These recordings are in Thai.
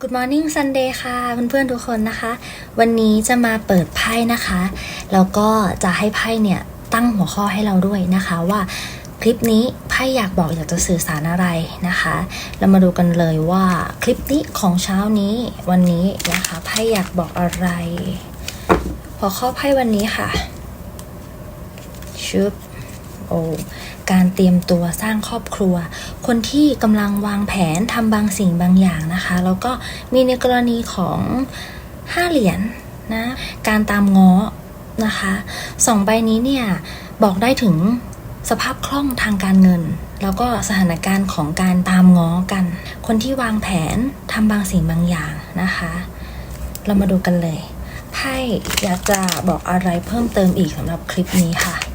Good morning Sunday ค่ะเพื่อนๆทุกคนนะคะ วันนี้จะมาเปิดไพ่นะคะ แล้วก็จะให้ไพ่เนี่ยตั้งหัวข้อให้เราด้วยนะคะว่าคลิปนี้ไพ่อยากบอกอยากจะสื่อสารอะไรนะคะ เรามาดูกันเลยว่าคลิปนี้ของเช้านี้วันนี้นะคะไพ่อยากบอกอะไร หัวข้อไพ่วันนี้ค่ะชุบโอ้ การเตรียมตัวสร้างครอบครัว คนที่กำลังวางแผนทำบางสิ่งบางอย่างนะคะ แล้วก็มีในกรณีของห้าเหรียญนะการตามง้อนะคะสองใบนี้เนี่ยบอกได้ถึงสภาพคล่องทางการเงิน แล้วก็สถานการณ์ของการตามง้อกัน คนที่วางแผนทำบางสิ่งบางอย่างนะคะ เรามาดูกันเลยไพ่อยากจะบอกอะไรเพิ่มเติมอีกสำหรับคลิปนี้ค่ะ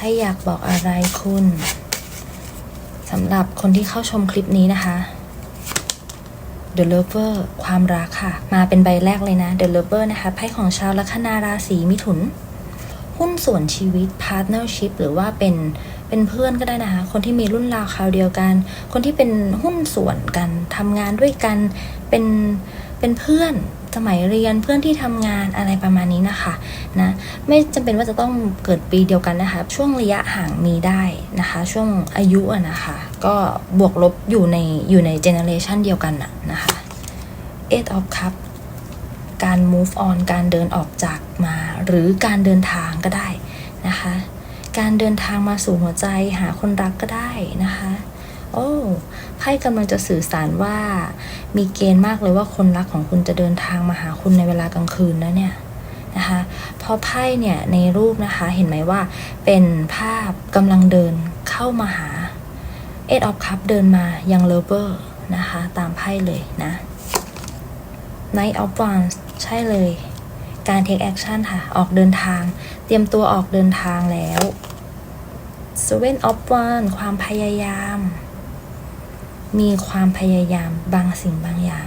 ไพ่อยากบอกอะไรคุณสำหรับคนที่เข้าชมคลิปนี้นะคะ The Lover ความรักค่ะ มาเป็นใบแรกเลยนะ The Lover นะคะไพ่ของชาวลัคนาราศีมิถุน หุ้นส่วนชีวิต partnership หรือว่าเป็นเป็นเพื่อนก็ได้นะคะ คนที่มีรุ่นราวคราวเดียวกัน คนที่เป็นหุ้นส่วนกันทำงานด้วยกันเป็นเป็นเพื่อน สมัยเรียนเพื่อนที่ทำงานอะไรประมาณนี้นะคะนะไม่จำเป็นว่าจะต้องเกิดปีเดียวกันนะคะ ช่วงระยะห่างมีได้นะคะ ช่วงอายุอะนะคะ ก็บวกลบอยู่ในอยู่ในเจเนอเรชันเดียวกันอะนะคะ eight of cup การ move on การเดินออกจากมา หรือการเดินทางก็ได้นะคะ การเดินทางมาสู่หัวใจหาคนรักก็ได้นะคะ อ้ไพ่กำลังจะสื่อสารว่า มีเกณฑ์มากเลยว่าคนรักของคุณจะเดินทางมาหาคุณในเวลากลางคืนนะเนี่ยนะคะพราะไพ่เนี่ยในรูปนะคะเห็นไหมว่า เป็นภาพกำลังเดินเข้ามาหา Eight of Cup เดินมายัง Lover นะคะตามไพ่เลยนะ Night of Wands ใช่เลย การ take action ค่ะ ออกเดินทาง เตรียมตัวออกเดินทางแล้ว Seven of Wands ความพยายาม มีความพยายามบางสิ่งบางอย่าง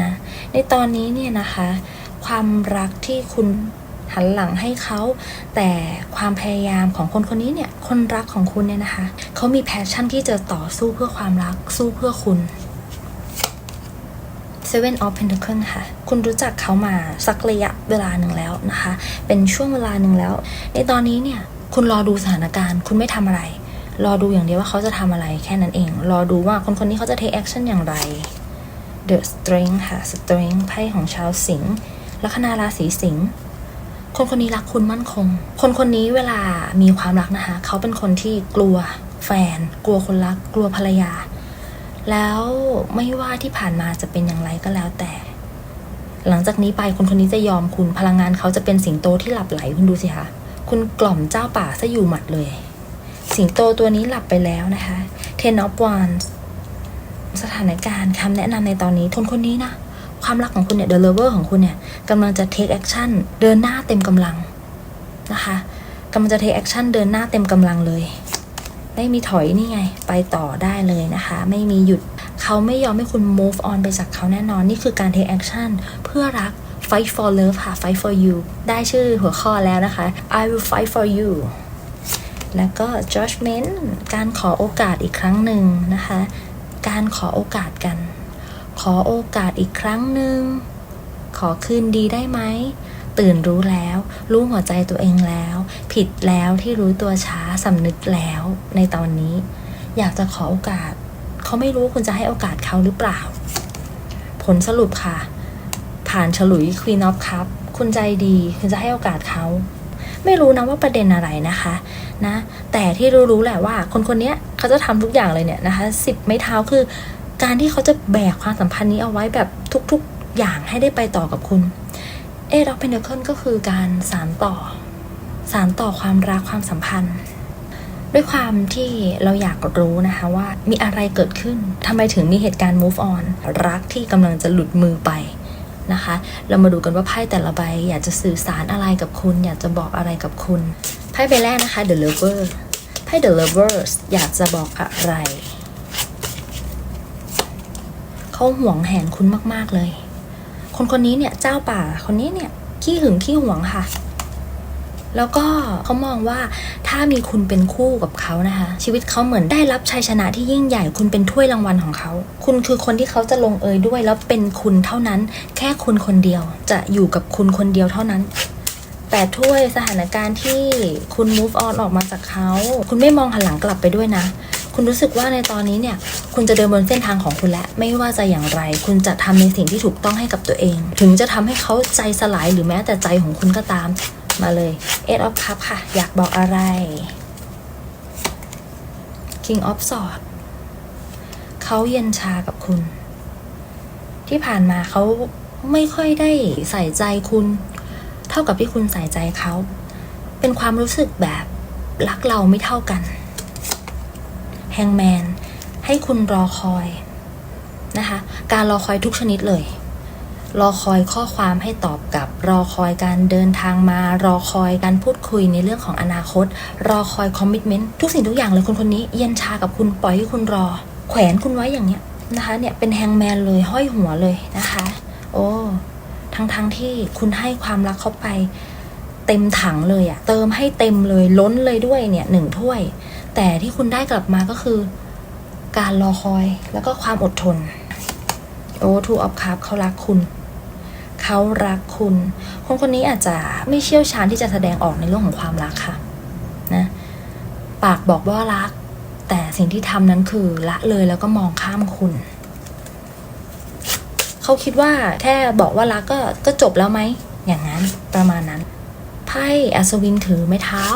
นะ ในตอนนี้เนี่ยนะคะ ความรักที่คุณหันหลังให้เขา แต่ความพยายามของคนคนนี้เนี่ย คนรักของคุณเนี่ยนะคะ เขามีแพชชั่นที่จะต่อสู้เพื่อความรัก สู้เพื่อคุณ Seven of Pentacles ค่ะ คุณรู้จักเขามาสักระยะเวลาหนึ่งแล้วนะคะ เป็นช่วงเวลาหนึ่งแล้ว ในตอนนี้เนี่ย คุณรอดูสถานการณ์ คุณไม่ทำอะไร รอดูอย่างเดียวว่าเขาจะทำอะไรแค่นั้นเอง รอดูว่าคนคนนี้เขาจะ take action อย่างไร The Strength ค่ะ Strength ไพ่ของชาวสิงห์ลัคนาราศีสิงห์คนคนนี้รักคุณมั่นคง คนคนนี้เวลามีความรักนะคะ เขาเป็นคนที่กลัวแฟน กลัวคนรัก กลัวภรรยา แล้วไม่ว่าที่ผ่านมาจะเป็นอย่างไรก็แล้วแต่ หลังจากนี้ไปคนคนนี้จะยอมคุณพลังงานเขาจะเป็นสิงโตที่หลับไหลคุณดูสิคะคุณกล่อมเจ้าป่าซะอยู่หมัดเลย สิงโตตัวนี้หลับไปแล้วนะคะ Ten of Wands สถานการณ์คำแนะนำในตอนนี้คนคนนี้นะ ความรักของคุณเนี่ย The Lover ของคุณเนี่ยกำลังจะ take action เดินหน้าเต็มกำลังนะคะกำลังจะ take action เดินหน้าเต็มกำลังเลยไม่มีถอยนี่ไง ไปต่อได้เลยนะคะ ไม่มีหยุดเขาไม่ยอมให้คุณ move on ไปจากเขาแน่นอน นี่คือการ take action เพื่อรัก fight for love ค่ะ fight for you ได้ชื่อหัวข้อแล้วนะคะ I will fight for you แล้วก็ judgment การขอโอกาสอีกครั้งหนึ่งนะคะ การขอโอกาสกัน ขอโอกาสอีกครั้งหนึ่ง ขอคืนดีได้ไหม ตื่นรู้แล้ว รู้หัวใจตัวเองแล้ว ผิดแล้วที่รู้ตัวช้าสำนึกแล้วในตอนนี้ อยากจะขอโอกาส เขาไม่รู้คุณจะให้โอกาสเขาหรือเปล่า ผลสรุปค่ะ ผ่านฉลุย Queen of Cup คุณใจดี คุณจะให้โอกาสเขา ไม่รู้นะว่าประเด็นอะไรนะคะ นะ แต่ที่รู้ๆแหละว่า คนคนนี้เขาจะทำทุกอย่างเลยเนี่ยนะคะสิบไม้เท้าคือ การที่เขาจะแบกความสัมพันธ์นี้เอาไว้แบบทุกๆอย่างให้ได้ไปต่อกับคุณ เอดอกเพนเดเคิลก็คือการสานต่อ สานต่อความรักความสัมพันธ์ ด้วยความที่เราอยากรู้นะคะว่ามีอะไรเกิดขึ้นทำไมถึงมีเหตุการณ์ move on รักที่กำลังจะหลุดมือไปนะคะ เรามาดูกันว่าไพ่แต่ละใบอยากจะสื่อสารอะไรกับคุณ อยากจะบอกอะไรกับคุณ ไพ่ใบแรกนะคะ The Lover ไพ่ The Lovers อยากจะบอกอะไร เขาห่วงแหนคุณมากๆเลย คนคนนี้เนี่ยเจ้าป่าคนนี้เนี่ยขี้หึงขี้หวงค่ะ แล้วก็เขามองว่าถ้ามีคุณเป็นคู่กับเขานะคะ ชีวิตเขาเหมือนได้รับชัยชนะที่ยิ่งใหญ่คุณเป็นถ้วยรางวัลของเขา คุณคือคนที่เขาจะลงเอยด้วยแล้วเป็นคุณเท่านั้น แค่คุณคนเดียวจะอยู่กับคุณคนเดียวเท่านั้น แต่ถ้วยสถานการณ์ที่คุณ move on ออกมาจากเขา คุณไม่มองหันหลังกลับไปด้วยนะ คุณรู้สึกว่าในตอนนี้เนี่ย คุณจะเดินบนเส้นทางของคุณแล้วไม่ว่าจะอย่างไร คุณจะทำในสิ่งที่ถูกต้องให้กับตัวเอง ถึงจะทำให้เขาใจสลายหรือแม้แต่ใจของคุณก็ตาม มาเลย Eight of Cup ค่ะ อยากบอกอะไร King of Swords เขาเย็นชากับคุณ ที่ผ่านมาเขาไม่ค่อยได้ใส่ใจคุณ เท่ากับที่คุณใส่ใจเขา เป็นความรู้สึกแบบรักเราไม่เท่ากันแฮงแมนให้คุณรอคอยนะคะ การรอคอยทุกชนิดเลย รอคอยข้อความให้ตอบกลับ รอคอยการเดินทางมา รอคอยการพูดคุยในเรื่องของอนาคต รอคอยคอมมิชเมนต์ทุกสิ่งทุกอย่างเลยคนคนนี้ เย็นชากับคุณปล่อยให้คุณรอ แขวนคุณไว้อย่างเนี้ยนะคะเนี่ยเป็นแฮงแมนเลยห้อยหัวเลยนะคะ โอ้ ทั้งๆทที่คุณให้ความรักเขาไปเต็มถังเลยอะเติมให้เต็มเลยล้นเลยด้วยเนี่ยหนึ่งถ้วย แต่ที่คุณได้กลับมาก็คือ การรอคอยแล้วก็ความอดทน โอ้ทูออฟคัพเขารักคุณ เขารักคุณ คนคนนี้อาจจะไม่เชี่ยวชาญที่จะแสดงออกในเรื่องของความรักค่ะนะปากบอกว่ารัก แต่สิ่งที่ทำนั้นคือละเลยแล้วก็มองข้ามคุณ เขาคิดว่าแค่บอกว่ารักก็ก็จบแล้วไหม อย่างนั้นประมาณนั้น ไพ่อัศวินถือไม้เท้า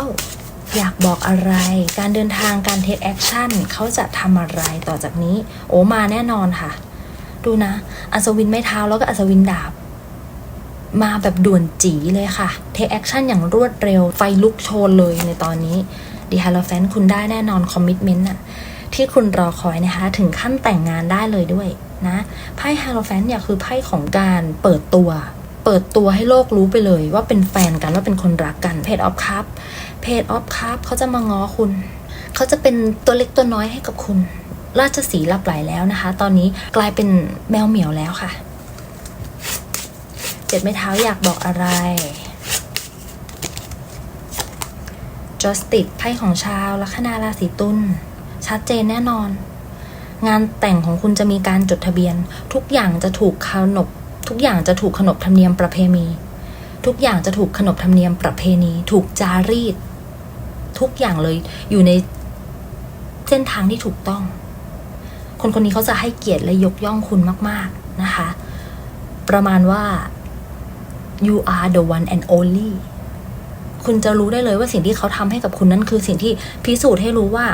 อยากบอกอะไร การเดินทางการเทคแอคชั่นเขาจะทำอะไรต่อจากนี้ โอ้มาแน่นอนค่ะ ดูนะ อัศวินไม้เท้าแล้วก็อัศวินดาบมาแบบด่วนจีเลยค่ะ เทคแอคชั่นอย่างรวดเร็ว ไฟลุกโชนเลยในตอนนี้ดีฮาร์ลแฟนคุณได้แน่นอนคอมมิชเมนต์อะที่คุณรอคอยนะคะ ถึงขั้นแต่งงานได้เลยด้วย นะไพ่ฮาร์ลแฟนเนี่ยคือไพ่ของการเปิดตัว เปิดตัวให้โลกรู้ไปเลย ว่าเป็นแฟนกันว่าเป็นคนรักกันเพจออฟคัพเพจออฟคัพเขาจะมาง้อคุณ เขาจะเป็นตัวเล็กตัวน้อยให้กับคุณ ราชสีห์หลับไหลแล้วนะคะ ตอนนี้กลายเป็นแมวเหมียวแล้วค่ะเจ็ดไม้เท้าอยากบอกอะไร Justice ไพ่ของชาวลัคนาราศีตุลชัดเจนแน่นอน งานแต่งของคุณจะมีการจดทะเบียน ทุกอย่างจะถูกขนบทุกอย่างจะถูกขนบธรรมเนียมประเพณี ทุกอย่างจะถูกขนบธรรมเนียมประเพณี ถูกจารีต ทุกอย่างเลยอยู่ในเส้นทางที่ถูกต้อง คนคนนี้เขาจะให้เกียรติและยกย่องคุณมาก ๆนะคะ ประมาณว่า you are the one and only คุณจะรู้ได้เลยว่าสิ่งที่เขาทำให้กับคุณนั้นคือสิ่งที่พิสูจน์ให้รู้ว่า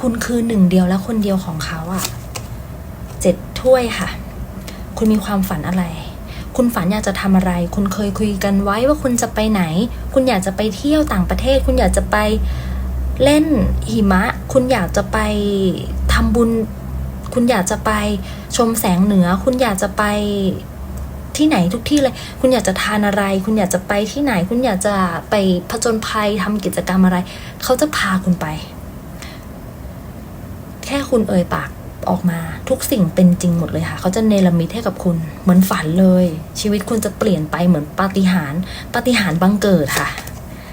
คุณคือหนึ่งเดียวและคนเดียวของเขาอะเจ็ดถ้วยค่ะ คุณมีความฝันอะไร คุณฝันอยากจะทำอะไร คุณเคยคุยกันไว้ว่าคุณจะไปไหน คุณอยากจะไปเที่ยวต่างประเทศ คุณอยากจะไปเล่นหิมะ คุณอยากจะไปทำบุญ คุณอยากจะไปชมแสงเหนือ คุณอยากจะไปที่ไหนทุกที่เลย คุณอยากจะทานอะไร คุณอยากจะไปที่ไหน คุณอยากจะไปผจญภัยทำกิจกรรมอะไร เขาจะพาคุณไป แค่คุณเอ่ยปากออกมาทุกสิ่งเป็นจริงหมดเลยค่ะเขาจะเนรมิตให้กับคุณเหมือนฝันเลย ชีวิตคุณจะเปลี่ยนไปเหมือนปาฏิหาริย์ปาฏิหาริย์บังเกิดค่ะ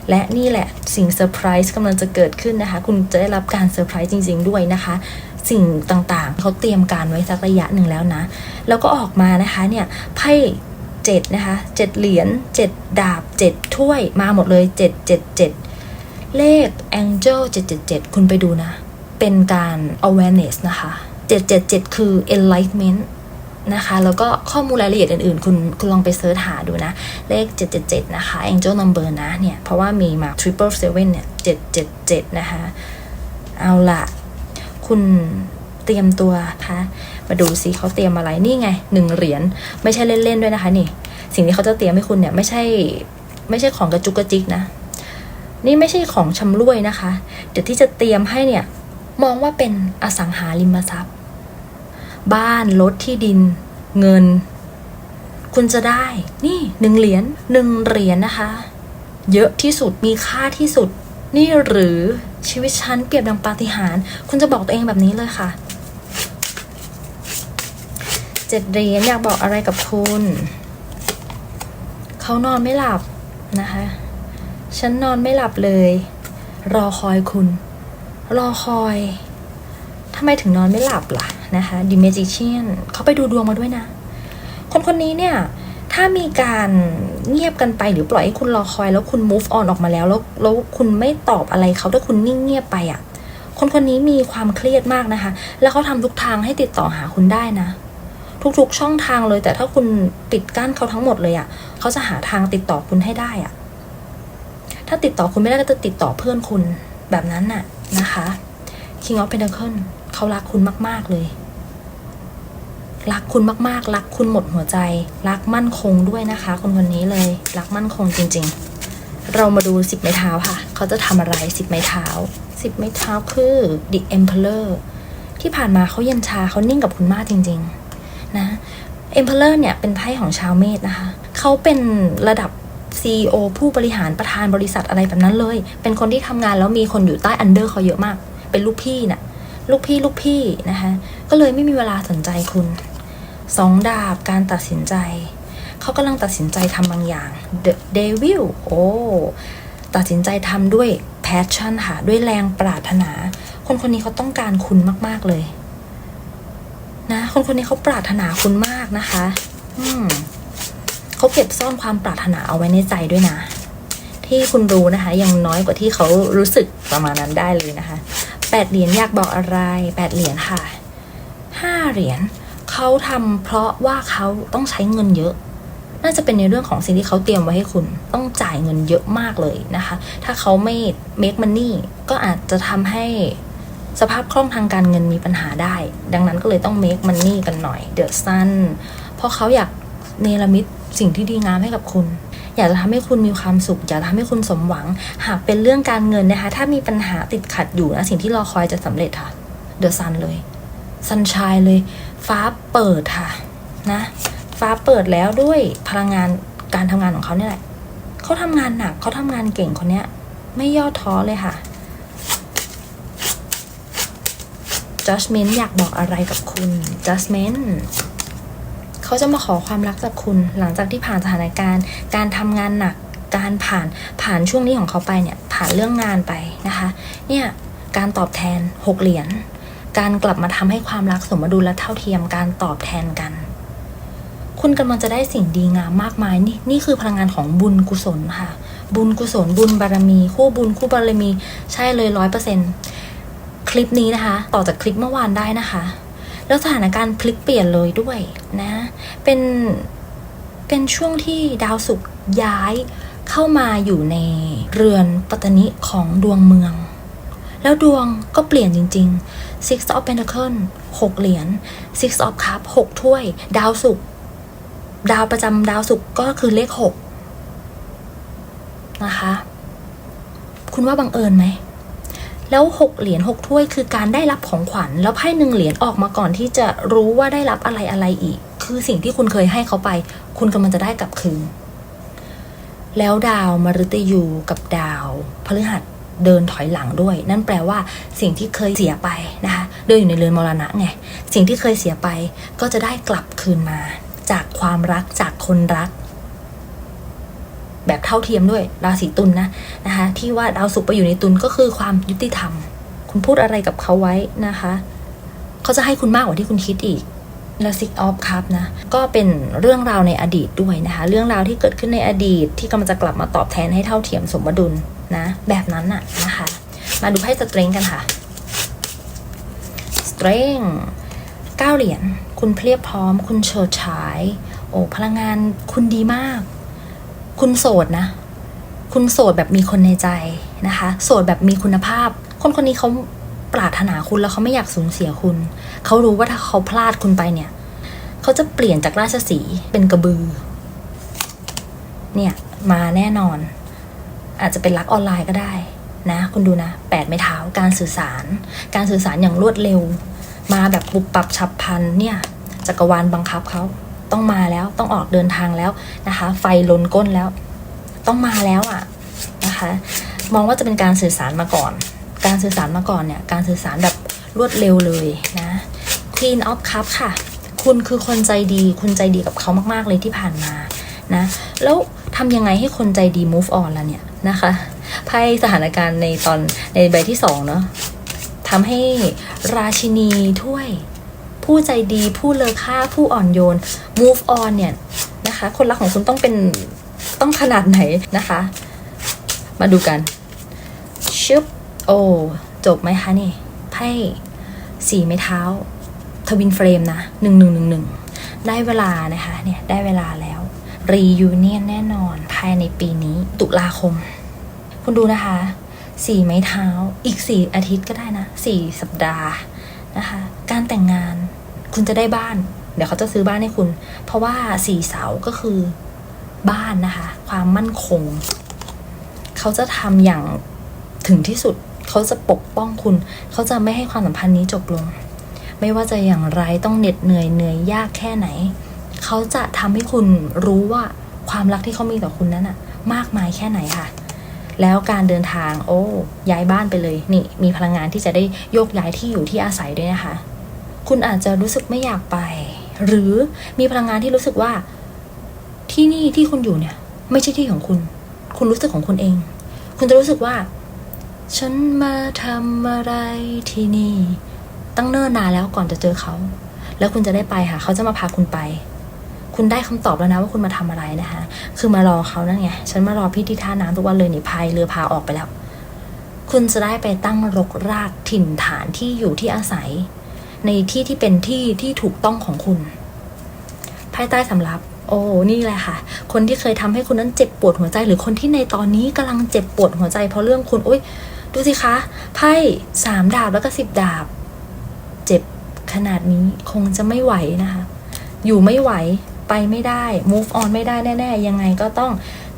และนี่แหละสิ่งเซอร์ไพรส์กำลังจะเกิดขึ้นนะคะ คุณจะได้รับการเซอร์ไพรส์จริง ๆ ด้วยนะคะ สิ่งต่างๆ เขาเตรียมการไว้สักระยะหนึ่งแล้วนะ แล้วก็ออกมานะคะเนี่ยไพ่เจ็ดนะคะเจ็ดเหรียญเจ็ดดาบเจ็ดถ้วยมาหมดเลยเจ็ดเจ็ดเจ็ดเลข Angel 777 คุณไปดูนะ เป็นการ awareness นะคะ 777 คือ enlightenment นะคะ แล้วก็ข้อมูลรายละเอียดอื่นๆ คุณคุณลองไปเสิร์ชหาดูนะ เลข 777 นะคะ Angel number นะเนี่ย เพราะว่ามีมา triple seven เนี่ย 777 นะคะ เอาละคุณเตรียมตัวคะมาดูซิเขาเตรียมอะไรนี่ไงหนึ่งเหรียญไม่ใช่เล่นๆด้วยนะคะนี่ สิ่งที่เขาจะเตรียมให้คุณเนี่ยไม่ใช่ไม่ใช่ของกระจุกกระจิกนะ นี่ไม่ใช่ของชำร่วยนะคะ เดี๋ยวที่จะเตรียมให้เนี่ย มองว่าเป็นอสังหาริมทรัพย์ บ้านรถที่ดิน เงิน คุณจะได้ นี่หนึ่งเหรียญหนึ่งเหรียญนะคะ เยอะที่สุดมีค่าที่สุด นี่หรือชีวิตฉันเปรียบดังปาฏิหาริย์คุณจะบอกตัวเองแบบนี้เลยค่ะเจ็ดเหรียญอยากบอกอะไรกับคุณ เขานอนไม่หลับนะคะ ฉันนอนไม่หลับเลย รอคอยคุณ รอคอยทำไมถึงนอนไม่หลับล่ะนะคะ The Magician เขาไปดูดวงมาด้วยนะ คนคนนี้เนี่ย ถ้ามีการเงียบกันไปหรือปล่อยให้คุณรอคอย แล้วคุณ move on ออกมาแล้ว แล้วแล้วคุณไม่ตอบอะไรเขาถ้าคุณนิ่งเงียบไปอะ่ะ คนคนนี้มีความเครียดมากนะคะ แล้วเขาทำทุกทางให้ติดต่อหาคุณได้นะทุกๆ ช่องทางเลย แต่ถ้าคุณปิดกั้นเขาทั้งหมดเลยอะ่ะเขาจะหาทางติดต่อคุณให้ได้อะ่ะ ถ้าติดต่อคุณไม่ได้ก็จะติดต่อเพื่อนคุณแบบนั้นน่ะ นะคะ King of Pentacle เขารักคุณมาก ๆ เลย รักคุณมากๆ รักคุณหมดหัวใจ รักมั่นคงด้วยนะคะ คนคนนี้เลย รักมั่นคงจริง ๆ เรามาดูสิบไม้เท้าค่ะ เขาจะทำอะไรสิบไม้เท้าสิบไม้เท้าคือ The Emperor ที่ผ่านมาเขาเย็นชาเขานิ่งกับคุณมากจริง ๆ นะ Emperor เนี่ยเป็นไพ่ของชาวเมษนะคะ เขาเป็นระดับ CEO ผู้บริหารประธานบริษัทอะไรแบบนั้นเลย เป็นคนที่ทำงานแล้วมีคนอยู่ใต้อันเดอร์เขาเยอะมาก เป็นลูกพี่น่ะ ลูกพี่ลูกพี่นะคะ ก็เลยไม่มีเวลาสนใจคุณสองดาบการตัดสินใจ เขากำลังตัดสินใจทำบางอย่าง The Devil โอ้ตัดสินใจทำด้วย passion ค่ะ ด้วยแรงปรารถนา คนคนนี้เขาต้องการคุณมาก ๆ เลย นะ คนคนนี้เขาปรารถนาคุณมากนะคะ อืม เขาเก็บซ่อนความปรารถนาเอาไว้ในใจด้วยนะ ที่คุณรู้นะคะ ยังน้อยกว่าที่เขารู้สึกประมาณนั้นได้เลยนะคะแปดเหรียญอยากบอกอะไรแปดเหรียญค่ะห้าเหรียญเขาทำเพราะว่าเขาต้องใช้เงินเยอะน่าจะเป็นในเรื่องของสิ่งที่เขาเตรียมไว้ให้คุณต้องจ่ายเงินเยอะมากเลยนะคะ ถ้าเขาไม่ make money ก็อาจจะทำให้สภาพคล่องทางการเงินมีปัญหาได้ ดังนั้นก็เลยต้อง make money กันหน่อย The Sun เพราะเขาอยากเนรมิต สิ่งที่ดีงามให้กับคุณ อยากจะทำให้คุณมีความสุข อยากทำให้คุณสมหวัง หากเป็นเรื่องการเงินนะคะ ถ้ามีปัญหาติดขัดอยู่นะสิ่งที่รอคอยจะสำเร็จค่ะ The Sun เลยสันชายเลย ฟ้าเปิดค่ะนะ ฟ้าเปิดแล้วด้วยพลังงานการทำงานของเขาเนี่ยแหละเขาทำงานหนักเขาทำงานเก่งคนเนี้ย ไม่ย่อท้อเลยค่ะ Judgment อยากบอกอะไรกับคุณ Judgment เขาจะมาขอความรักจากคุณ หลังจากที่ผ่านสถานการณ์ การทำงานหนัก การผ่านผ่านช่วงนี้ของเขาไปเนี่ยผ่านเรื่องงานไปนะคะ เนี่ยการตอบแทนหกเหรียญการกลับมาทำให้ความรักสมดุลและเท่าเทียมการตอบแทนกัน คุณกำลังจะได้สิ่งดีงามมากมายนี่นี่คือพลังงานของบุญกุศลค่ะ บุญกุศล บุญบารมี คู่บุญคู่บารมี ใช่เลยร้อยเปอร์เซ็นคลิปนี้นะคะ ต่อจากคลิปเมื่อวานได้นะคะ แล้วสถานการณ์พลิกเปลี่ยนเลยด้วยนะ เป็น เป็นช่วงที่ดาวศุกร์ย้ายเข้ามาอยู่ในเรือนปัตตนิของดวงเมือง แล้วดวงก็เปลี่ยนจริง ๆ Six of Pentacle หกเหรียญ Six of Cup หกถ้วย ดาวศุกร์ดาวประจำดาวศุกร์ก็คือเลขหกนะคะ คุณว่าบังเอิญไหม แล้วหกเหรียญหกถ้วยคือการได้รับของขวัญ แล้วไพ่หนึ่งเหรียญออกมาก่อนที่จะรู้ว่าได้รับอะไรอะไรอีก คือสิ่งที่คุณเคยให้เขาไป คุณกำลังจะได้กลับคืน แล้วดาวมฤตยูกับดาวพฤหัสเดินถอยหลังด้วย นั่นแปลว่าสิ่งที่เคยเสียไปนะคะเดินอยู่ในเรือนมรณะไงสิ่งที่เคยเสียไปก็จะได้กลับคืนมา จากความรักจากคนรัก แบบเท่าเทียมด้วยราศีตุลนนะนะคะที่ว่าดาวศุกร์ไปอยู่ในตุลก็คือความยุติธรรม คุณพูดอะไรกับเขาไว้นะคะเขาจะให้คุณมากกว่าที่คุณคิดอีกและ Six of Cup นะก็เป็นเรื่องราวในอดีตด้วยนะคะ เรื่องราวที่เกิดขึ้นในอดีตที่กำลังจะกลับมาตอบแทนให้เท่าเทียมสมดุลนะ แบบนั้นน่ะนะคะ มาดูไพ่สเตรงกันค่ะสเตรงเก้าเหรียญคุณเพรียบพร้อม คุณเฉิดฉาย โอ้พลังงานคุณดีมาก คุณโสดนะ คุณโสดแบบมีคนในใจนะคะ โสดแบบมีคุณภาพ คนคนนี้เขาปรารถนาคุณแล้วเขาไม่อยากสูญเสียคุณ เขารู้ว่าถ้าเขาพลาดคุณไปเนี่ย เขาจะเปลี่ยนจากราชสีเป็นกระบือ เนี่ย มาแน่นอน อาจจะเป็นรักออนไลน์ก็ได้นะ คุณดูนะแปดไม้เท้าการสื่อสาร การสื่อสารอย่างรวดเร็ว มาแบบปุบปับฉับพลันเนี่ยจักรวาลบังคับเขา ต้องมาแล้ว ต้องออกเดินทางแล้วนะคะ ไฟลนก้นแล้ว ต้องมาแล้วอะ่ะนะคะ มองว่าจะเป็นการสื่อสารมาก่อน การสื่อสารมาก่อนเนี่ย การสื่อสารแบบรวดเร็วเลยนะ Queen of Cup ค่ะ คุณคือคนใจดี คุณใจดีกับเขามากๆเลยที่ผ่านมานะ แล้วทำยังไงให้คนใจดี move on ล่ะเนี่ยนะคะไพ่สถานการณ์ในตอนในใบที่สองเนาะทำให้ราชินีถ้วย ผู้ใจดี ผู้เลอค่า ผู้อ่อนโยน move on เนี่ยนะคะ คนรักของคุณต้องเป็นต้องขนาดไหนนะคะ มาดูกันชึบโอ้จบไหมคะนี่ไพ่สี่ไม้เท้า ทวินเฟรมนะหนึ่งหนึ่งหนึ่งหนึ่งได้เวลานะคะเนี่ยได้เวลาแล้วรียูเนียนแน่นอนภายในปีนี้ตุลาคม คุณดูนะคะสี่ไม้เท้าอีกสี่อาทิตย์ก็ได้นะสี่สัปดาห์นะคะ การแต่งงาน คุณจะได้บ้าน เดี๋ยวเขาจะซื้อบ้านให้คุณ เพราะว่าสี่เสาก็คือบ้านนะคะ ความมั่นคง เขาจะทำอย่างถึงที่สุด เขาจะปกป้องคุณ เขาจะไม่ให้ความสัมพันธ์นี้จบลง ไม่ว่าจะอย่างไรต้องเหน็ดเหนื่อยเหนื่อยยากแค่ไหน เขาจะทำให้คุณรู้ว่าความรักที่เขามีต่อคุณนั้นอะมากมายแค่ไหนค่ะ แล้วการเดินทางโอ้ย้ายบ้านไปเลย นี่มีพลังงานที่จะได้โยกย้ายที่อยู่ที่อาศัยด้วยนะคะ คุณอาจจะรู้สึกไม่อยากไป หรือมีพลังงานที่รู้สึกว่า ที่นี่ที่คุณอยู่เนี่ย ไม่ใช่ที่ของคุณ คุณรู้สึกของคุณเอง คุณจะรู้สึกว่า ฉันมาทำอะไรที่นี่ ตั้งเนิ่นนานแล้วก่อนจะเจอเขา แล้วคุณจะได้ไปค่ะ เขาจะมาพาคุณไป คุณได้คำตอบแล้วนะว่าคุณมาทำอะไรนะคะ คือมารอเขานั่นไง ฉันมารอพี่ที่ท่าน้ำทุกวันเลยนี่พายเรือพาออกไปแล้ว คุณจะได้ไปตั้งรกรากถิ่นฐานที่อยู่ที่อาศัย ในที่ที่เป็นที่ที่ถูกต้องของคุณ ภายใต้สำรับ โอ้นี่แหละค่ะ คนที่เคยทำให้คุณนั้นเจ็บปวดหัวใจ หรือคนที่ในตอนนี้กำลังเจ็บปวดหัวใจ เพราะเรื่องคุณโอ้ยดูสิคะไพ่สามดาบแล้วก็สิบดาบ เจ็บขนาดนี้คงจะไม่ไหวนะคะ อยู่ไม่ไหวไปไม่ได้ move on ไม่ได้แน่ ๆ ยังไงก็ต้อง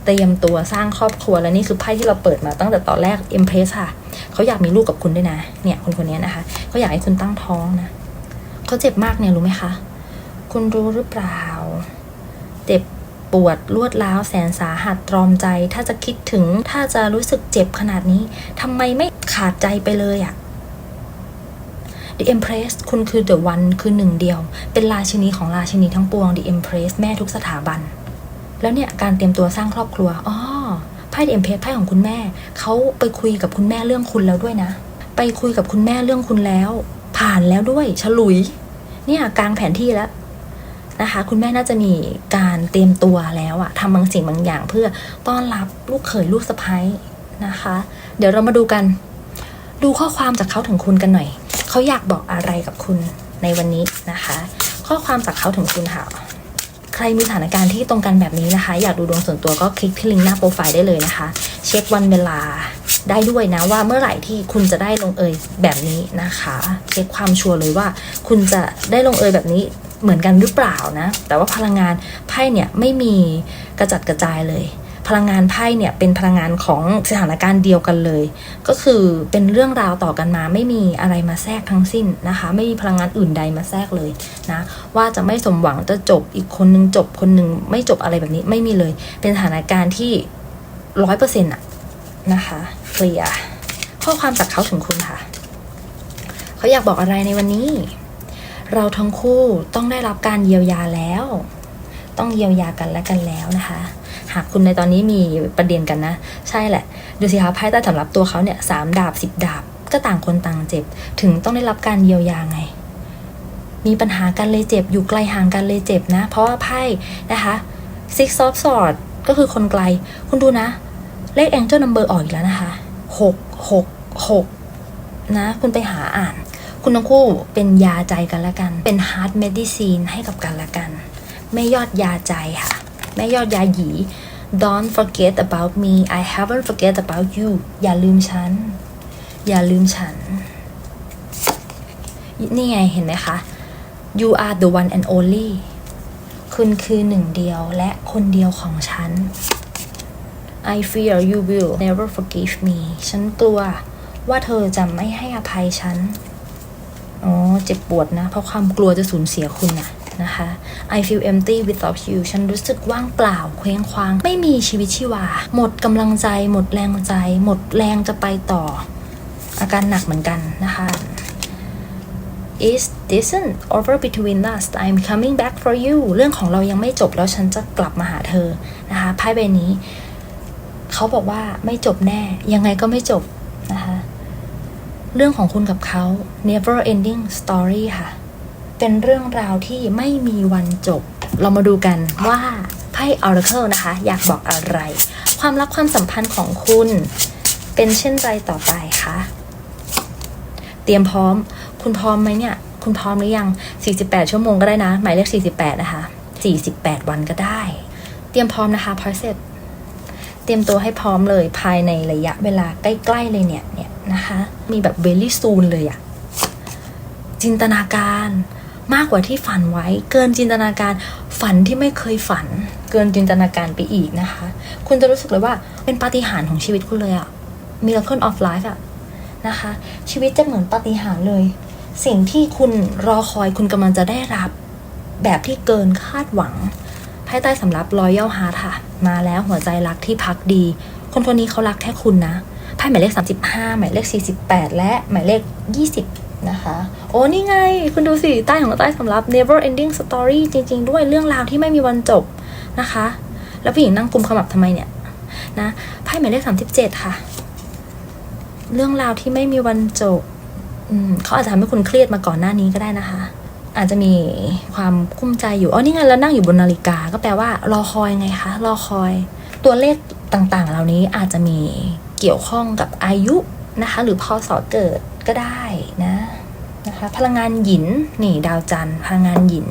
เตรียมตัวสร้างครอบครัวและนี่คือไพ่ที่เราเปิดมาตั้งแต่ตอนแรก Empress ค่ะเขาอยากมีลูกกับคุณด้วยนะ เนี่ยคนคนนี้นะคะเขาอยากให้คุณตั้งท้องนะเขาเจ็บมากเนี่ยรู้ไหมคะคุณรู้หรือเปล่า เจ็บปวดรวดร้าวแสนสาหัสตรอมใจ ถ้าจะคิดถึงถ้าจะรู้สึกเจ็บขนาดนี้ทำไมไม่ขาดใจไปเลยอะ The Empress คุณคือ The One คือหนึ่งเดียว เป็นราชินีของราชินีทั้งปวง The Empress แม่ทุกสถาบัน แล้วเนี่ยการเตรียมตัวสร้างครอบครัวอ๋อไพ่ The Empress ไพ่ของคุณแม่เขาไปคุยกับคุณแม่เรื่องคุณแล้วด้วยนะ ไปคุยกับคุณแม่เรื่องคุณแล้ว ผ่านแล้วด้วยฉลุย เนี่ยกลางแผนที่แล้วนะคะคุณแม่น่าจะมีการเตรียมตัวแล้วอะทำบางสิ่งบางอย่างเพื่อต้อนรับลูกเขยลูกสะพ้ยนะคะ เดี๋ยวเรามาดูกัน ดูข้อความจากเขาถึงคุณกันหน่อย เขาอยากบอกอะไรกับคุณในวันนี้นะคะ ข้อความจากเขาถึงคุณค่ะ ใครมีสถานการณ์ที่ตรงกันแบบนี้นะคะ อยากดูดวงส่วนตัวก็คลิกที่ลิงก์หน้าโปรไฟล์ได้เลยนะคะ เช็ควันเวลาได้ด้วยนะว่าเมื่อไหร่ที่คุณจะได้ลงเอยแบบนี้นะคะ เช็คความชัวร์เลยว่า คุณจะได้ลงเอยแบบนี้เหมือนกันหรือเปล่านะ แต่ว่าพลังงานไพ่เนี่ยไม่มีกระจัดกระจายเลย พลังงานไพ่เนี่ยเป็นพลังงานของสถานการณ์เดียวกันเลย ก็คือเป็นเรื่องราวต่อกันมาไม่มีอะไรมาแทรกทั้งสิ้นนะคะ ไม่มีพลังงานอื่นใดมาแทรกเลยนะว่าจะไม่สมหวังจะจบอีกคนนึงจบคนนึงไม่จบอะไรแบบนี้ไม่มีเลย เป็นสถานการณ์ที่ร้อยเปอร์เซ็นต์อะนะคะเคลียร์ข้อความจากเขาถึงคุณค่ะ เขาอยากบอกอะไรในวันนี้ เราทั้งคู่ต้องได้รับการเยียวยาแล้ว ต้องเยียวยากันและกันแล้วนะคะ หากคุณในตอนนี้มีประเด็นกันนะ ใช่แหละ ดูสิคะไพ่ใต้สำหรับตัวเขาเนี่ยสามดาบสิบดาบ ก็ต่างคนต่างเจ็บ ถึงต้องได้รับการเยียวยาไง มีปัญหากันเลยเจ็บ อยู่ไกลห่างกันเลยเจ็บนะ เพราะว่าไพ่นะคะ six of swords ก็คือคนไกล คุณดูนะ เลข angel number ออกอีกแล้วนะคะหกหกหกนะ คุณไปหาอ่าน คุณทั้งคู่เป็นยาใจกันละกัน เป็น heart medicine ให้กับกันละกัน ไม่ยอดยาใจค่ะแม่ยอดยาหยี Don't forget about me I haven't forget about you อย่าลืมฉัน อย่าลืมฉัน นี่ไงเห็นไหมคะ You are the one and only คุณคือหนึ่งเดียวและคนเดียวของฉัน I fear you will never forgive me ฉันกลัวว่าเธอจะไม่ให้อภัยฉัน อ๋อ เจ็บปวดนะ เพราะความกลัวจะสูญเสียคุณนะ นะคะ I feel empty without you ฉันรู้สึกว่างเปล่าเคว้งคว้าง ไม่มีชีวิตชีวา หมดกำลังใจ หมดแรงใจ หมดแรงจะไปต่อ อาการหนักเหมือนกันนะคะ Is isn't over between us I'm coming back for you เรื่องของเรายังไม่จบแล้วฉันจะกลับมาหาเธอนะคะไพ่ใบนี้ เขาบอกว่าไม่จบแน่ ยังไงก็ไม่จบนะคะเรื่องของคุณกับเขา never ending story ค่ะ เป็นเรื่องราวที่ไม่มีวันจบ เรามาดูกันว่าไพ่ Oracle นะคะ อยากบอกอะไร ความรักความสัมพันธ์ของคุณ เป็นเช่นไรต่อไปคะเตรียมพร้อม คุณพร้อมไหมเนี่ย คุณพร้อมหรือยัง 48 ชั่วโมงก็ได้นะ หมายเลข 48 นะคะ 48 วันก็ได้ เตรียมพร้อมนะคะพอเสร็จเตรียมตัวให้พร้อมเลยภายในระยะเวลาใกล้ ๆ เลยเนี่ยเนี่ยนะคะ มีแบบเวลี่ซูนเลยอะจินตนาการ มากกว่าที่ฝันไว้ เกินจินตนาการฝันที่ไม่เคยฝัน เกินจินตนาการไปอีกนะคะ คุณจะรู้สึกเลยว่าเป็นปาฏิหาริย์ของชีวิตคุณเลยอะ miracle of life อะนะคะ ชีวิตจะเหมือนปาฏิหาริย์เลย สิ่งที่คุณรอคอยคุณกำลังจะได้รับ แบบที่เกินคาดหวังไพ่ใต้สำรับ Royal Heart ค่ะ มาแล้วหัวใจรักที่พักดี คนคนนี้เขารักแค่คุณนะไพ่หมายเลข 35 หมายเลข 48 และหมายเลข 20 นะคะ อ้นี่ไง คุณดูสิ ใต้ของใต้สำรับ never ending story จริง ๆ ด้วยเรื่องราวที่ไม่มีวันจบนะคะ แล้วผู้หญิงนั่งกุมขมับทำไมเนี่ยนะไพ่หมายเลข37ค่ะ เรื่องราวที่ไม่มีวันจบอืมเขาอาจจะทำให้คุณเครียดมาก่อนหน้านี้ก็ได้นะคะ อาจจะมีความกุ้มใจอยู่อ๋อนี่ไงแล้วนั่งอยู่บนนาฬิกาก็แปลว่ารอคอยไงคะรอคอย ตัวเลขต่างๆ เหล่านี้อาจจะมีเกี่ยวข้องกับอายุนะคะ หรือพอศเกิดก็ได้นะ นะคะ พลังงานหยินนี่ดาวจันทร์พลังงานหยิน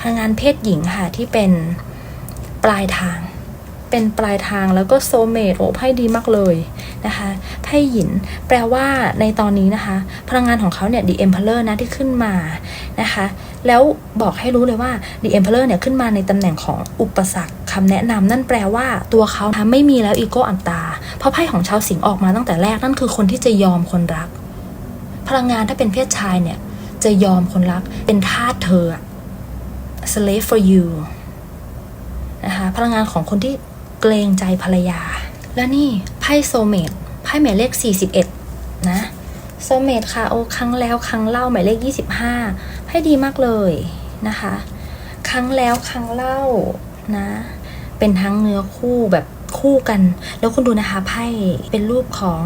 พลังงานเพศหญิงค่ะที่เป็นปลายทาง เป็นปลายทางแล้วก็โซเมตโอ้ไพ่ดีมากเลยนะคะไพ่หยินแปลว่าในตอนนี้นะคะ พลังงานของเขาเนี่ย The Emperor นะที่ขึ้นมานะคะ แล้วบอกให้รู้เลยว่า The Emperor เนี่ยขึ้นมาในตำแหน่งของอุปสรรคคำแนะนำนั่นแปลว่าตัวเขาไม่มีแล้วอีโก้อัตตา เพราะไพ่ของชาวสิงห์ออกมาตั้งแต่แรกนั่นคือคนที่จะยอมคนรัก พลังงานถ้าเป็นเพศชายเนี่ย จะยอมคนรักเป็นทาสเธอ slave for you นะคะพลังงานของคนที่เกรงใจภรรยา แล้วนี่ไพ่โซเมตไพ่หมายเลข 41 นะโซเมตค่ะ โอ้ครั้งแล้วครั้งเล่าหมายเลข 25ให้ดีมากเลยนะคะ ครั้งแล้วครั้งเล่านะ เป็นทั้งเนื้อคู่แบบคู่กัน แล้วคุณดูนะคะไพ่เป็นรูปของ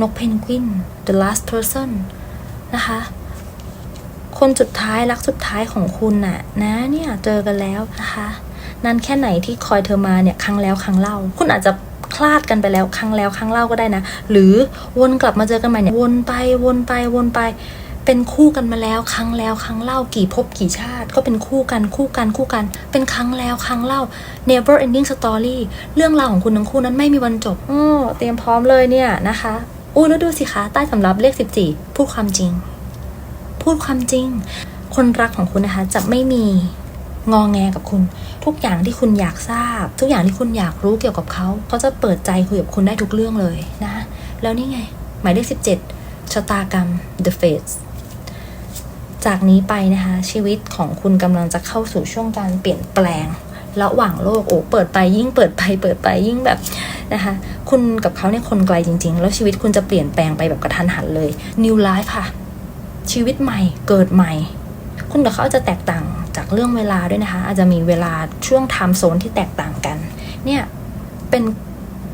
นกเพนกวิน the last person นะคะ คนสุดท้ายรักสุดท้ายของคุณน่ะ นะเนี่ยเจอกันแล้วนะคะ นานแค่ไหนที่คอยเธอมาเนี่ยครั้งแล้วครั้งเล่า คุณอาจจะคลาดกันไปแล้วครั้งแล้วครั้งเล่าก็ได้นะ หรือวนกลับมาเจอกันใหม่เนี่ยวนไปวนไปวนไป เป็นคู่กันมาแล้วครั้งแล้วครั้งเล่ากี่ภพกี่ชาติ ก็เป็นคู่กันคู่กันคู่กัน เป็นครั้งแล้วครั้งเล่า never ending story เรื่องราวของคุณทั้งคู่นั้นไม่มีวันจบอ้อเตรียมพร้อมเลยเนี่ยนะคะ อุ้แล้วดูสิคะ ใต้สำรับเลข 14 พูดความจริง พูดความจริง คนรักของคุณนะคะ จะไม่มีงองแงกับคุณ ทุกอย่างที่คุณอยากทราบ ทุกอย่างที่คุณอยากรู้เกี่ยวกับเขาเขาจะเปิดใจคุยกับคุณได้ทุกเรื่องเลยนะแล้วนี่ไง หมายเลข 17ชะตากรรม The Fates จากนี้ไปนะคะ ชีวิตของคุณกำลังจะเข้าสู่ช่วงการเปลี่ยนแปลง ระหว่างโลกโอ้เปิดไปยิ่งเปิดไปเปิดไปยิ่งแบบนะคะ คุณกับเขาเนี่ยคนไกลจริง ๆ แล้วชีวิตคุณจะเปลี่ยนแปลงไปแบบกระทันหันเลย New Life ค่ะ ชีวิตใหม่เกิดใหม่ คุณกับเขาจจะแตกต่างจากเรื่องเวลาด้วยนะคะ อาจจะมีเวลาช่วงไทม์โซนที่แตกต่างกัน เนี่ยเป็น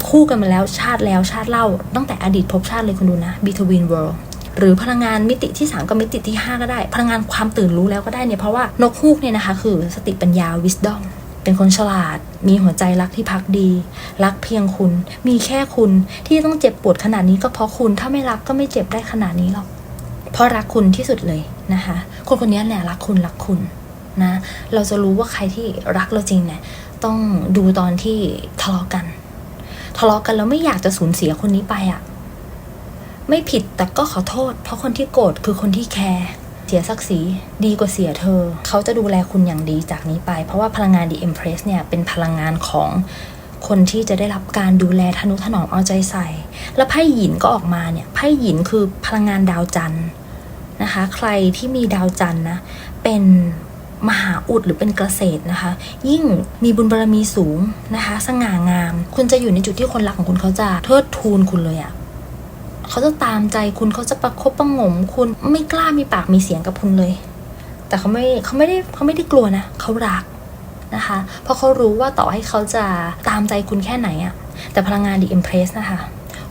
คู่กันมาแล้วชาติแล้วชาติเล่า ตั้งแต่อดีตภพชาติเลยคุณดูนะ Between World หรือพลังงานมิติที่ 3 กับมิติที่ 5 ก็ได้ พลังงานความตื่นรู้แล้วก็ได้เนี่ยเพราะว่านกฮูกเนี่ยนะคะ คือสติปัญญา wisdom เป็นคนฉลาด มีหัวใจรักที่พักดี รักเพียงคุณ มีแค่คุณที่ต้องเจ็บปวดขนาดนี้ก็เพราะคุณถ้าไม่รักก็ไม่เจ็บได้ขนาดนี้หรอกเพราะรักคุณที่สุดเลยนะคะ คนคนนี้แหละรักคุณรักคุณนะเราจะรู้ว่าใครที่รักเราจริงเนี่ยต้องดูตอนที่ทะเลาะกัน ทะเลาะกันแล้วไม่อยากจะสูญเสียคนนี้ไปอะ่ะ ไม่ผิดแต่ก็ขอโทษ เพราะคนที่โกรธคือคนที่แคร์ เสียศักดิ์ศรีดีกว่าเสียเธอ เขาจะดูแลคุณอย่างดีจากนี้ไป เพราะว่าพลังงาน The Empress เนี่ยเป็นพลังงานของคนที่จะได้รับการดูแลทนุถนอมเอาใจใส่ แล้วไพ่หยินก็ออกมาเนี่ยไพ่หยินคือพลังงานดาวจันทร์นะคะ ใครที่มีดาวจันทร์นะเป็นมหาอุดหรือเป็นเกษตรนะคะ ยิ่งมีบุญบารมีสูงนะคะ สง่างาม คุณจะอยู่ในจุดที่คนรักของคุณเขาจะเทิดทูนคุณเลยอะ เขาจะตามใจคุณเขาจะประคบประงมคุณไม่กล้ามีปากมีเสียงกับคุณเลย แต่เขาไม่เขาไม่ได้เขาไม่ได้กลัวนะเขารักนะคะ เพราะเขารู้ว่าต่อให้เขาจะตามใจคุณแค่ไหนอะแต่พลังงาน The Empress นะคะ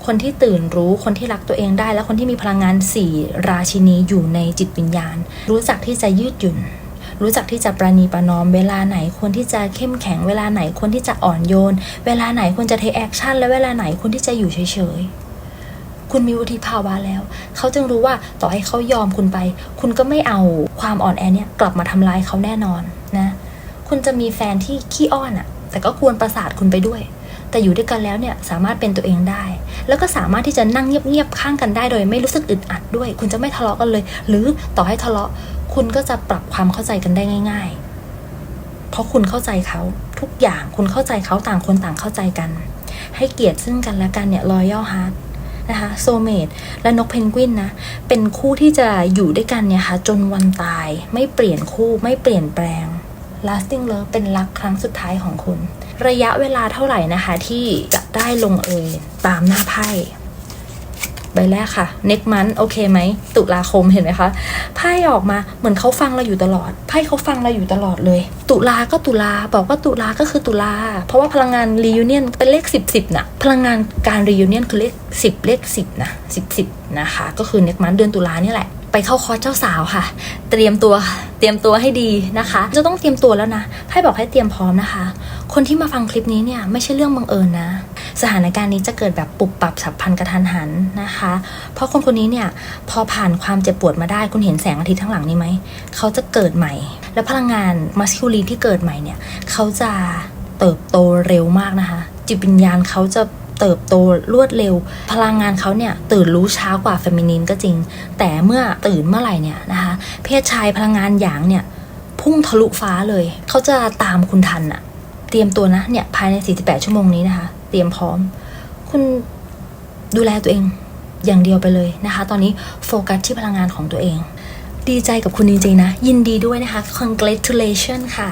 คนที่ตื่นรู้คนที่รักตัวเองได้ และคนที่มีพลังงานสี่ราชินีอยู่ในจิตวิญญาณ รู้จักที่จะยืดหยุ่น รู้จักที่จะประนีประนอม เวลาไหนควรที่จะเข้มแข็งเวลาไหนควรที่จะอ่อนโยน เวลาไหนควรจะเทคแอคชั่นและเวลาไหนควรที่จะอยู่เฉยๆ คุณมีวุฒิภาวะแล้ว เขาจึงรู้ว่าต่อให้เขายอมคุณไป คุณก็ไม่เอาความอ่อนแอเนี่ยกลับมาทำลายเขาแน่นอนนะ คุณจะมีแฟนที่ขี้อ้อนอะแต่ก็ควรประสาทคุณไปด้วย แต่อยู่ด้วยกันแล้วเนี่ยสามารถเป็นตัวเองได้ แล้วก็สามารถที่จะนั่งเงียบๆข้างกันได้โดย ไม่รู้สึกอึดอัดด้วย คุณจะไม่ทะเลาะกันเลย หรือต่อให้ทะเลาะ คุณก็จะปรับความเข้าใจกันได้ง่าย ๆ เพราะคุณเข้าใจเขาทุกอย่างคุณเข้าใจเขาต่างคนต่างเข้าใจกัน ให้เกียรติซึ่งกันและกันเนี่ย loyal heart นะคะโซเมดและนกเพนกวินนะ เป็นคู่ที่จะอยู่ด้วยกันเนี่ยค่ะจนวันตายไม่เปลี่ยนคู่ไม่เปลี่ยนแปลง lasting love เป็นรักครั้งสุดท้ายของคุณ ระยะเวลาเท่าไหร่นะคะที่จะได้ลงเอยตามหน้าไพ่ ใบแรกค่ะ next month โอเคไหม ตุลาคมเห็นไหมคะไพ่ออกมาเหมือนเขาฟังเราอยู่ตลอดไพ่เขาฟังเราอยู่ตลอดเลย ตุลาก็ตุลาบอกว่าตุลาก็คือตุลา เพราะว่าพลังงาน reunion เป็นเลขสิบสิบนะพลังงานการ reunion คือเลขสิบเลขสิบนะสิบสิบนะคะ ก็คือ next month เดือนตุลานี่แหละ ไปเข้าคอร์สเจ้าสาวค่ะ เตรียมตัวเตรียมตัวให้ดีนะคะ จะต้องเตรียมตัวแล้วนะไพ่บอกให้เตรียมพร้อมนะคะ คนที่มาฟังคลิปนี้เนี่ยไม่ใช่เรื่องบังเอิญนะ สถานการณ์นี้จะเกิดแบบปุบปับฉับพลันกระทันหันนะคะ เพราะคนคนนี้เนี่ยพอผ่านความเจ็บปวดมาได้คุณเห็นแสงอาทิตย์ข้างหลังนี้ไหม เขาจะเกิดใหม่ และพลังงานมัสคิวลีนที่เกิดใหม่เนี่ยเขาจะเติบโตเร็วมากนะคะ จิตวิญญาณเขาจะ เติบโตรวดเร็ว พลังงานเขาเนี่ยตื่นรู้ช้ากว่าเฟมินีนก็จริง แต่เมื่อตื่นเมื่อไหร่เนี่ยนะคะ เพศชายพลังงานหยางเนี่ยพุ่งทะลุฟ้าเลย เขาจะตามคุณทันอะเตรียมตัวนะเนี่ยภายใน 48 ชั่วโมงนี้นะคะ เตรียมพร้อม คุณดูแลตัวเองอย่างเดียวไปเลยนะคะ ตอนนี้โฟกัสที่พลังงานของตัวเอง ดีใจกับคุณจริงๆนะ ยินดีด้วยนะคะ congratulation ค่ะ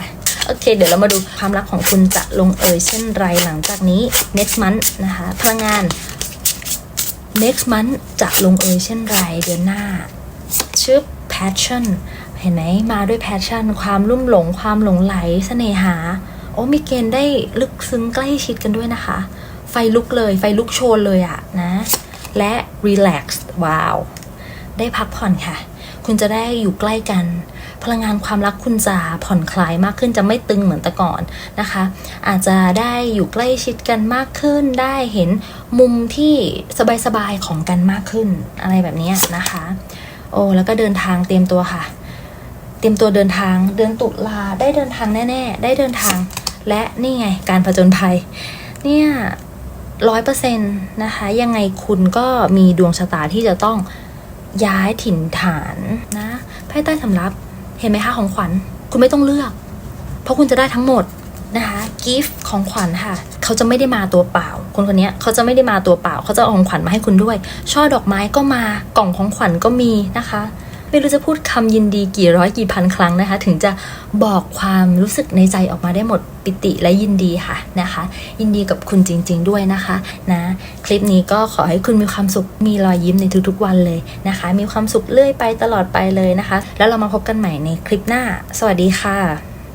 อเค เดี๋ยวเรามาดูความรักของคุณจะลงเอยเช่นไรหลังจากนี้ next month นะคะพลังงาน next month จะลงเอยเช่นไรเดือนหน้าชื่อ passion เห็นไหมมาด้วย passion ความลุ่มหลง ความหลงไหลเสน่หา โอ้มีเกณฑ์ได้ลึกซึ้งใกล้ชิดกันด้วยนะคะ ไฟลุกเลย ไฟลุกโชนเลยอะนะ และ relax ว้าว ได้พักผ่อนค่ะ คุณจะได้อยู่ใกล้กัน พลังงานความรักคุณจะผ่อนคลายมากขึ้นจะไม่ตึงเหมือนแต่ก่อนนะคะ อาจจะได้อยู่ใกล้ชิดกันมากขึ้น ได้เห็นมุมที่สบายๆของกันมากขึ้นอะไรแบบนี้นะคะ โอ้แล้วก็เดินทางเตรียมตัวค่ะ เตรียมตัวเดินทางเดือนตุลาได้เดินทางแน่ๆ ได้เดินทางและนี่ไงการผจญภัย เนี่ยร้อยเปอร์เซ็นต์นะคะ ยังไงคุณก็มีดวงชะตาที่จะต้องย้ายถิ่นฐานนะไพ่ใต้สำรับ เห็นไหมคะของขวัญ คุณไม่ต้องเลือก เพราะคุณจะได้ทั้งหมดนะคะกิฟต์ของขวัญค่ะ เขาจะไม่ได้มาตัวเปล่า คนคนนี้เขาจะไม่ได้มาตัวเปล่า เขาจะเอาของขวัญมาให้คุณด้วย ช่อดอกไม้ก็มากล่องของขวัญก็มีนะคะ ไม่รู้จะพูดคำยินดีกี่ร้อยกี่พันครั้งนะคะ ถึงจะบอกความรู้สึกในใจออกมาได้หมดปิติและยินดีค่ะนะคะ ยินดีกับคุณจริง ๆ ด้วยนะคะนะคลิปนี้ก็ขอให้คุณมีความสุขมีรอยยิ้มในทุกๆวันเลยนะคะ มีความสุขเรื่อยไปตลอดไปเลยนะคะ แล้วเรามาพบกันใหม่ในคลิปหน้า สวัสดีค่ะ